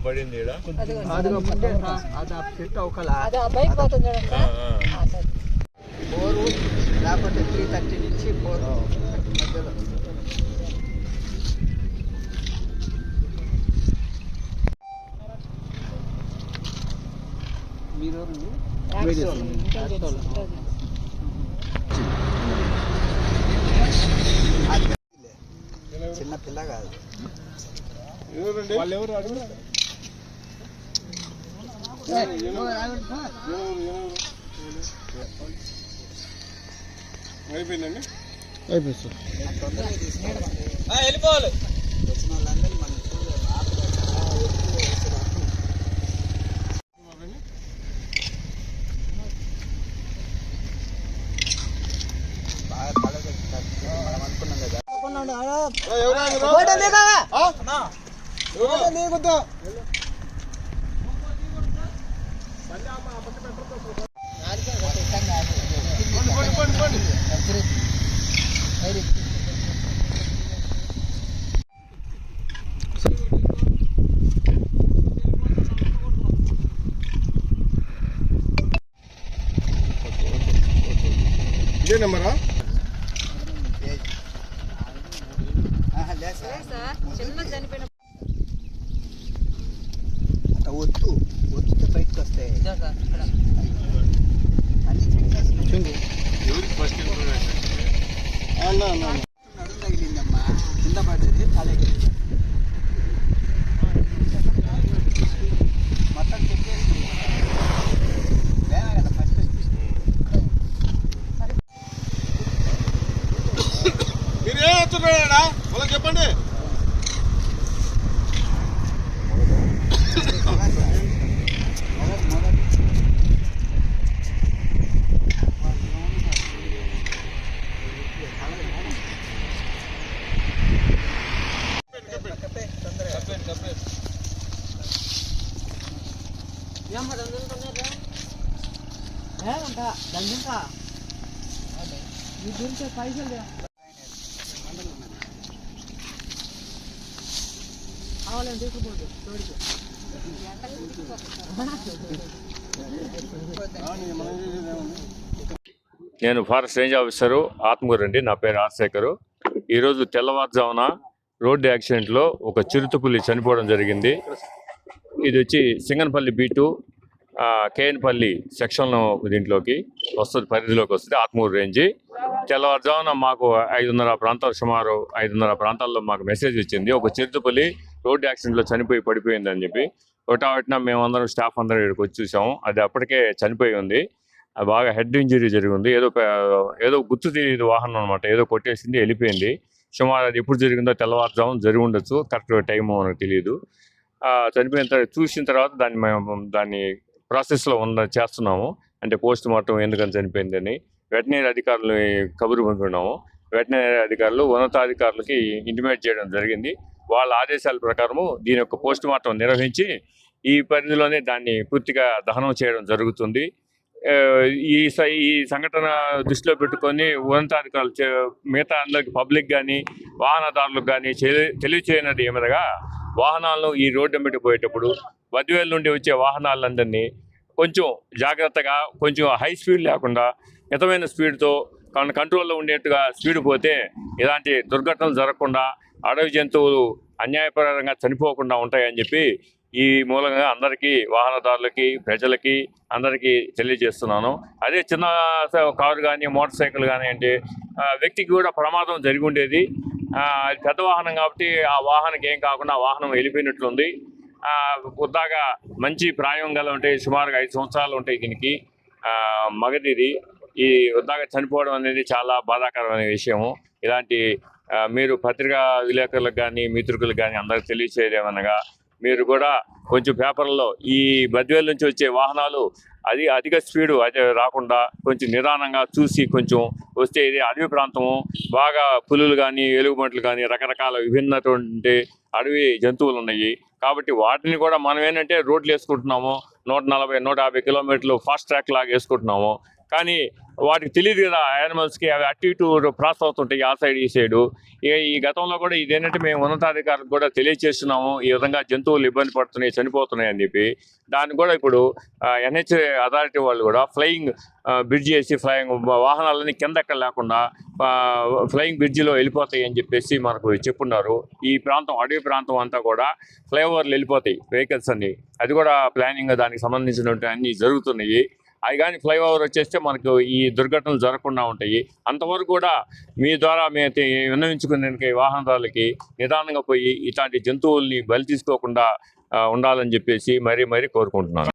పడింది ఈడ? అదిగో లేకపోతే త్రీ థర్టీ నుంచి ఫోర్ మధ్యలో మీరు చిన్న పిల్ల కాదు. వాళ్ళు ఎవరు అడుగు. అయిపోయిందండి? తొందరగా తీసుకెళ్ళాలి వెళ్ళిపోవాలి. వచ్చిన వాళ్ళందరినీ మనం మనం అనుకున్నాం కదా ఇదే నెంబరా? చిన్న చనిపోయిన చేస్తున్నాం. ఎవరికి ఫస్ట్ ఇన్ఫర్మేషన్ అన్న అన్న నడుము తగిలిందమ్మా. కింద పడ్డది తల. మొత్తం కదా ఫస్ట్ మీరు ఏం వస్తున్నాడా వాళ్ళకి చెప్పండి. నేను ఫారెస్ట్ రేంజ్ ఆఫీసరు ఆత్మూరు అండి నా పేరు రాజశేఖరు. ఈరోజు తెల్లవారుజామున రోడ్డు యాక్సిడెంట్లో ఒక చిరుతపులి చనిపోవడం జరిగింది. ఇది వచ్చి సింగన్పల్లి బీటు కేఎన్పల్లి సెక్షన్లో దీంట్లోకి వస్తుంది పరిధిలోకి వస్తుంది ఆత్మూరు రేంజ్. తెల్లవారుజామున మాకు ఐదున్నర ప్రాంతాలు సుమారు ఐదున్నర ప్రాంతాల్లో మాకు మెసేజ్ వచ్చింది. ఒక చిరుతపులి రోడ్డు యాక్సిడెంట్లో చనిపోయి పడిపోయిందని చెప్పి. ఒకటావటిన మేమందరం స్టాఫ్ అందరం ఇక్కడికి వచ్చి చూసాము. అది అప్పటికే చనిపోయి ఉంది. అది బాగా హెడ్ ఇంజరీ జరిగింది. ఏదో ఏదో గుర్తు తెలియదు వాహనం అనమాట ఏదో కొట్టేసింది వెళ్ళిపోయింది. సుమారు అది ఎప్పుడు జరిగిందో తెల్లవారుజామున జరిగి ఉండొచ్చు. కరెక్ట్ టైం మనకు తెలియదు. చనిపోయిన తర్వాత చూసిన తర్వాత దాన్ని మేము దాన్ని ప్రాసెస్లో ఉన్న చేస్తున్నాము. అంటే పోస్ట్ మార్టం ఎందుకని చనిపోయిందని. వెటనరీ అధికారులు కబురు పంపినాము వెటనరీ అధికారులు ఉన్నతాధికారులకి ఇంటిమేట్ చేయడం జరిగింది. వాళ్ళ ఆదేశాల ప్రకారము దీని యొక్క పోస్ట్ మార్టం నిర్వహించి ఈ పరిధిలోనే దాన్ని పూర్తిగా దహనం చేయడం జరుగుతుంది. ఈ ఈ సంఘటన దృష్టిలో పెట్టుకొని ఉన్నతాధికారులు చే- మిగతా అందరికి పబ్లిక్ కానీ వాహనదారులకు కానీ తెలియచేయనది ఏమనగా వాహనాలను ఈ రోడ్డు వెంబడి పోయేటప్పుడు వదివేల నుండి వచ్చే వాహనాలందరినీ కొంచెం జాగ్రత్తగా కొంచెం హై స్పీడ్ లేకుండా మితమైన స్పీడ్తో మన కంట్రోల్లో ఉండేట్టుగా స్పీడ్ పోతే ఇలాంటి దుర్ఘటనలు జరగకుండా అడవి జంతువులు అన్యాయపరంగా చనిపోకుండా ఉంటాయని చెప్పి ఈ మూలంగా అందరికీ వాహనదారులకి ప్రజలకి అందరికీ తెలియజేస్తున్నాను. అదే చిన్న కారు కానీ మోటార్ సైకిల్ కానీ అంటే వ్యక్తికి కూడా ప్రమాదం జరిగి ఉండేది. పెద్ద వాహనం కాబట్టి ఆ వాహనకి ఏం కాకుండా వాహనం వెళ్ళిపోయినట్లుంది. కొద్దాగా మంచి ప్రాయం గల ఉంటాయి సుమారుగా ఐదు సంవత్సరాలు ఉంటాయి దీనికి మగదిది. ఈ వృద్ధాగా చనిపోవడం అనేది చాలా బాధాకరమైన విషయము. ఇలాంటి మీరు పత్రికా విలేకరులకు కానీ మిత్రులకు కానీ అందరికి తెలియచేయదేమనగా మీరు కూడా కొంచెం పేపర్లో ఈ బద్వేల్ నుంచి వచ్చే వాహనాలు అది అధిక స్పీడు అదే రాకుండా కొంచెం నిదానంగా చూసి కొంచెం వస్తే ఇది అడవి ప్రాంతము. బాగా పులులు కానీ ఎలుగుబంట్లు కానీ రకరకాల విభిన్నటువంటి అడవి జంతువులు ఉన్నాయి. కాబట్టి వాటిని కూడా మనం ఏంటంటే రోడ్లు వేసుకుంటున్నాము నూట నలభై నూట యాభై కిలోమీటర్లు ఫాస్ట్ ట్రాక్ లాగా వేసుకుంటున్నాము కానీ వాటికి తెలియదు కదా యానిమల్స్కి అవి అటు ఇటు ప్రాస్ అవుతుంటాయి ఆ సైడ్ ఈ సైడు ఇక ఈ గతంలో కూడా ఇదేంటంటే మేము ఉన్నతాధికారులకు కూడా తెలియజేస్తున్నాము ఈ విధంగా జంతువులు ఇబ్బంది పడుతున్నాయి చనిపోతున్నాయి అని చెప్పి. దాన్ని కూడా ఇప్పుడు ఎన్హెచ్ అథారిటీ వాళ్ళు కూడా ఫ్లయింగ్ బ్రిడ్జ్ చేసి ఫ్లయింగ్ వాహనాలన్నీ కింద ఎక్కడ లేకుండా ఫ్లయింగ్ బ్రిడ్జిలో వెళ్ళిపోతాయి అని చెప్పేసి మనకు చెప్పున్నారు. ఈ ప్రాంతం అడవి ప్రాంతం అంతా కూడా ఫ్లైఓవర్లు వెళ్ళిపోతాయి వెహికల్స్ అన్నీ. అది కూడా ప్లానింగ్ దానికి సంబంధించినటువంటి అన్ని జరుగుతున్నాయి. అవి కానీ ఫ్లైఓవర్ వచ్చేస్తే మనకు ఈ దుర్ఘటనలు జరగకుండా ఉంటాయి. అంతవరకు కూడా మీ ద్వారా మేము విన్నవించుకునే వాహనదారులకి నిదానంగా పోయి ఇట్లాంటి జంతువుల్ని బలి తీసుకోకుండా ఉండాలని చెప్పేసి మరీ మరీ కోరుకుంటున్నాను.